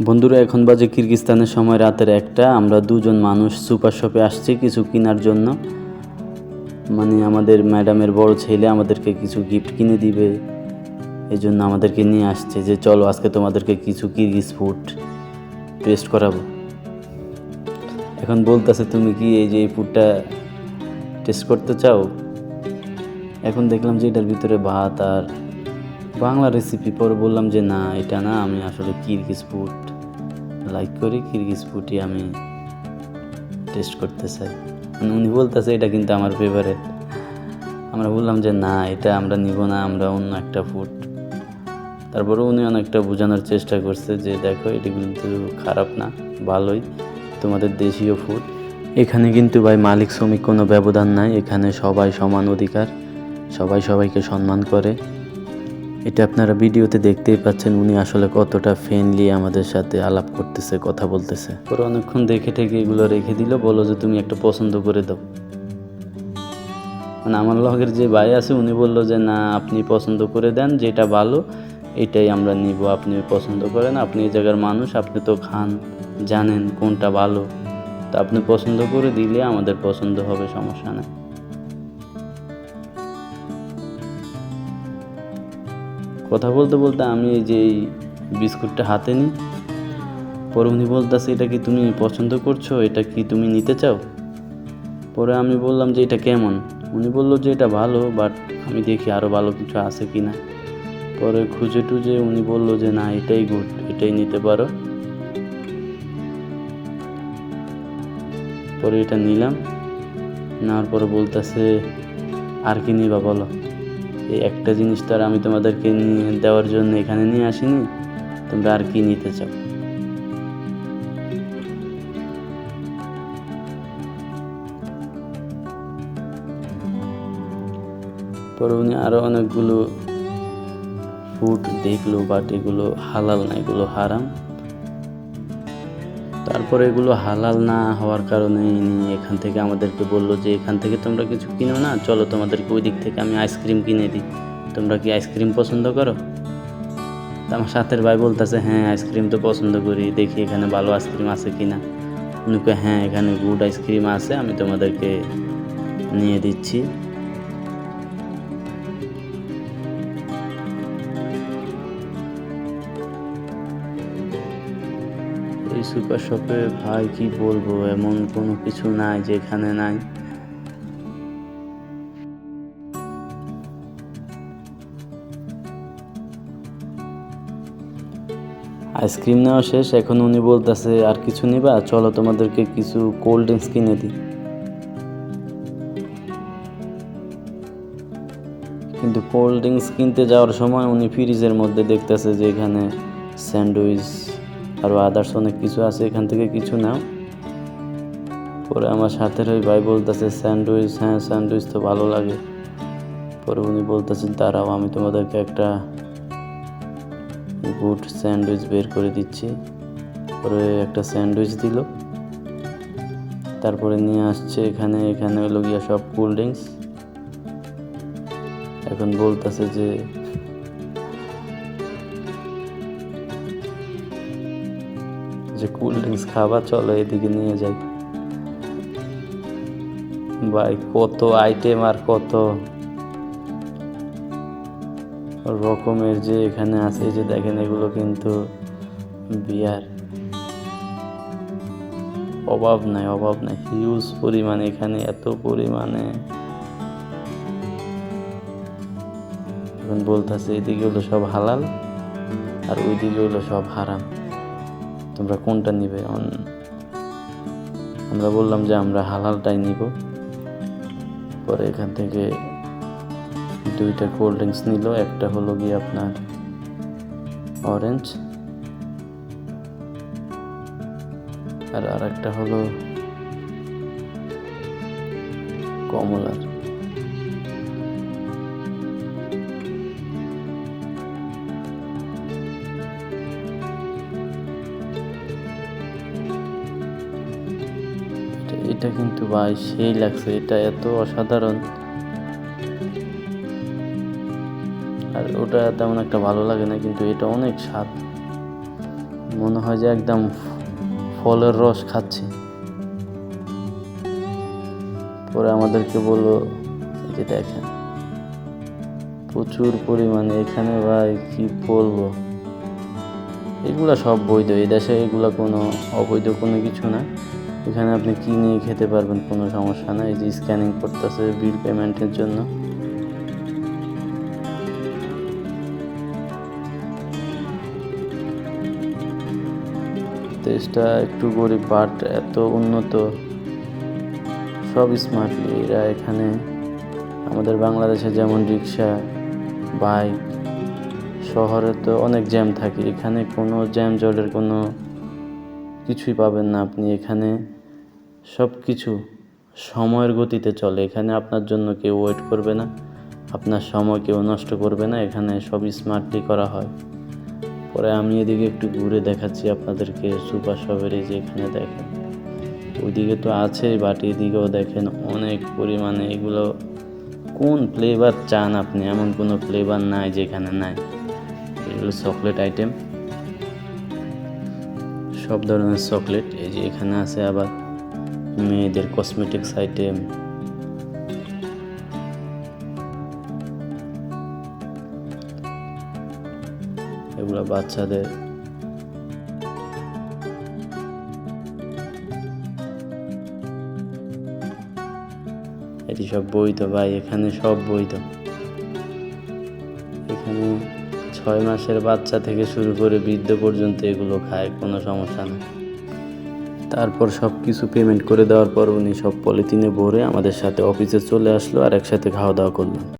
বন্ধুরা, এখন বাজে কিরগিস্তানের সময়, রাতের একটা। আমরা দুজন মানুষ সুপার শপে আসছি কিছু কেনার জন্য। মানে আমাদের ম্যাডামের বড় ছেলে আমাদেরকে কিছু গিফট কিনে দিবে। এই জন্য আমাদেরকে নিয়ে আসছে যে, চলো আজকে তোমাদেরকে কিছু কিরগিজ ফুড টেস্ট করাবো। এখন বলতেছে, তুমি কি এই যে এই ফুডটা টেস্ট করতে চাও? এখন দেখলাম যে এটার ভিতরে ভাত আর বাংলা রেসিপি পরে বললাম যে, না, এটা না, আমি আসলে কিরগিজ ফুড লাইক করি কিরগিজ ফুডই আমি টেস্ট করতে চাই। মানে উনি বলতেছে, এটা কিন্তু আমার ফেভারেট আমরা বললাম যে, না, এটা আমরা নিব না, আমরা অন্য একটা ফুড তারপরে উনি অনেকটা বোঝানোর চেষ্টা করছে যে, দেখো, এটি কিন্তু খারাপ না, ভালোই, তোমাদের দেশীয় ফুড এখানে কিন্তু ভাই মালিক শ্রমিক কোনো ব্যবধান নাই, এখানে সবাই সমান অধিকার, সবাই সবাইকে সম্মান করে। এটা আপনারা ভিডিওতে দেখতেই পাচ্ছেন উনি আসলে কতটা ফ্রেন্ডলি আমাদের সাথে আলাপ করতেছে, কথা বলতেছে। পরে অনেকক্ষণ দেখে ঠেকে এগুলো রেখে দিল বলো যে, তুমি একটা পছন্দ করে দাও। মানে আমার লগের যে ভাই আছে, উনি বলল যে, না, আপনি পছন্দ করে দেন, যেটা ভালো, এটাই আমরা নিব। আপনি পছন্দ করেন, আপনি এই জায়গার মানুষ, আপনি তো খান, জানেন কোনটা ভালো। তা আপনি পছন্দ করে দিলে আমাদের পছন্দ হবে, সমস্যা নেই। কথা বলতে বলতে আমি এই যে এই বিস্কুটটা হাতে নিই। পরে উনি বলতেছে, এটা কি তুমি পছন্দ করছ? এটা কি তুমি নিতে চাও? পরে আমি বললাম যে, এটা কেমন? উনি বলল যে, এটা ভালো বাট আমি দেখি আরও ভালো কিছু আছে কি না পরে খুঁজে টুজে উনি বলল যে, না, এটাই গুড এটাই নিতে পারো। পরে এটা নিলাম। নেওয়ার পরে বলতেছে, আর কি নিবা বলো? এই একটা জিনিস তো আর আমি তোমাদেরকে নিয়ে দেওয়ার জন্য এখানে নিয়ে আসিনি, তোমরা আর কি নিতে চাও? পরে উনি আরও অনেকগুলো ফুড দেখল বাট এগুলো হালাল না, এগুলো হারাম। তারপরে এগুলো হালাল না হওয়ার কারণে ইনি এখান থেকে আমাদেরকে বলল যে, এখান থেকে তোমরা কিছু কিনো না, চলো তোমাদেরকে ওই দিক থেকে আমি আইসক্রিম কিনে দিই। তোমরা কি আইসক্রিম পছন্দ করো? আমার সাথের ভাই বলতেছে হ্যাঁ আইসক্রিম তো পছন্দ করি, দেখি এখানে ভালো আইসক্রিম আছে কি না উনি হ্যাঁ এখানে গুড আইসক্রিম আছে, আমি তোমাদেরকে নিয়ে দিচ্ছি। সুপার শপে ভাই কি বলব, এমন কোনো কিছু নাই যেখানে নাই। আইসক্রিম নেওয়া শেষ, এখন উনি বলতেছে, আর কিছু নিবা? চলো তোমাদেরকে কিছু কোল্ড ড্রিঙ্কস কিনে দিই। কিন্তু কোল্ড ড্রিঙ্কস কিনতে যাওয়ার সময় উনি ফ্রিজের মধ্যে দেখতেছে যে এখানে স্যান্ডউইচ আরও আদার্স অনেক কিছু আছে, এখান থেকে কিছু নাও। পরে আমার সাথের ওই ভাই বলতেছে স্যান্ডউইচ হ্যাঁ স্যান্ডউইচ তো ভালো লাগে। পরে উনি বলতেছেন, দাঁড়াও, আমি তোমাদেরকে একটা গুড স্যান্ডউইচ বের করে দিচ্ছি। পরে একটা স্যান্ডউইচ দিল। তারপরে নিয়ে আসছে এখানে এখানে হলো গিয়া সব কোল্ড ড্রিঙ্কস এখন বলতেছে যে যে কোল্ড ড্রিঙ্কস খাবার চলো এদিকে নিয়ে যাই। ভাই, কত আইটেম আর কত রকমের যে এখানে আছে, যে দেখেন এগুলো কিন্তু বিয়ার। অভাব নাই অভাব নাই। হিউজ পরিমাণে এখানে, এত পরিমাণে। এখন বলতেছে, এদিকে হলো সব হালাল আর ওইদিকে হলো সব হারাম। তোমরা কোনটা নিবে? আমরা বললাম যে আমরা হালালটাই নিব। পরে এখান থেকে দুইটা কোল্ড ড্রিঙ্কস নিল। একটা হলো গিয়ে আপনার অরেঞ্জ, আর আরেকটা হলো কমলার। এটা- কিন্তু ভাই সেই লাগছে, এটা এত অসাধারণ। আর ওটা তেমন একটা ভালো লাগে না, কিন্তু এটা অনেক স্বাদ। মনে হয় যে একদম ফলের রস খাচ্ছি। পরে আমাদেরকে এই যে দেখেন, প্রচুর পরিমাণে এখানে ভাই কি বলব? এগুলা সব বৈধ, এই দেশে এগুলা কোনো অবৈধ কোনো কিছু না। এখানে আপনি কী নিয়ে খেতে পারবেন কোনো সমস্যা না এই যে স্ক্যানিং করতেছে বিল পেমেন্টের জন্য। দেশটা একটু গরিব বাট এত উন্নত। সব স্মার্টলি এরা এখানে। আমাদের বাংলাদেশে যেমন রিক্সা বাইক শহরে তো অনেক জ্যাম থাকে। এখানে কোনো জ্যাম জটের কোনো কিছুই পাবেন না আপনি এখানে। সব কিছু সময়ের গতিতে চলে। এখানে আপনার জন্য কেউ ওয়েট করবে না। আপনার সময় কেউ নষ্ট করবে না। এখানে সব স্মার্টলি করা হয়। পরে আমি এদিকে একটু ঘুরে দেখাচ্ছি আপনাদেরকে সুপার শপের যে এখানে দেখেন। ওইদিকে তো আছেই বাট এদিকেও দেখেন অনেক পরিমাণে এগুলো কোন ফ্লেভার চান আপনি? এমন কোনো ফ্লেভার নাই যেখানে নাই। এগুলো চকলেট আইটেম সব ধরনের চকলেট এই যে এখানে আছে আবার মেয়েদের কসমেটিক্স আইটেম এগুলো বাচ্চাদের এটি সব বৈধ ভাই, এখানে সব বৈধ। এখানে ছয় মাসের বাচ্চা থেকে শুরু করে বৃদ্ধ পর্যন্ত এগুলো খায়, কোনো সমস্যা নেই। তারপর সব কিছু পেমেন্ট করে দেওয়ার পর উনি সব পলিথিনে ভরে আমাদের সাথে অফিসে চলে আসলো আর একসাথে খাওয়া দাওয়া করলাম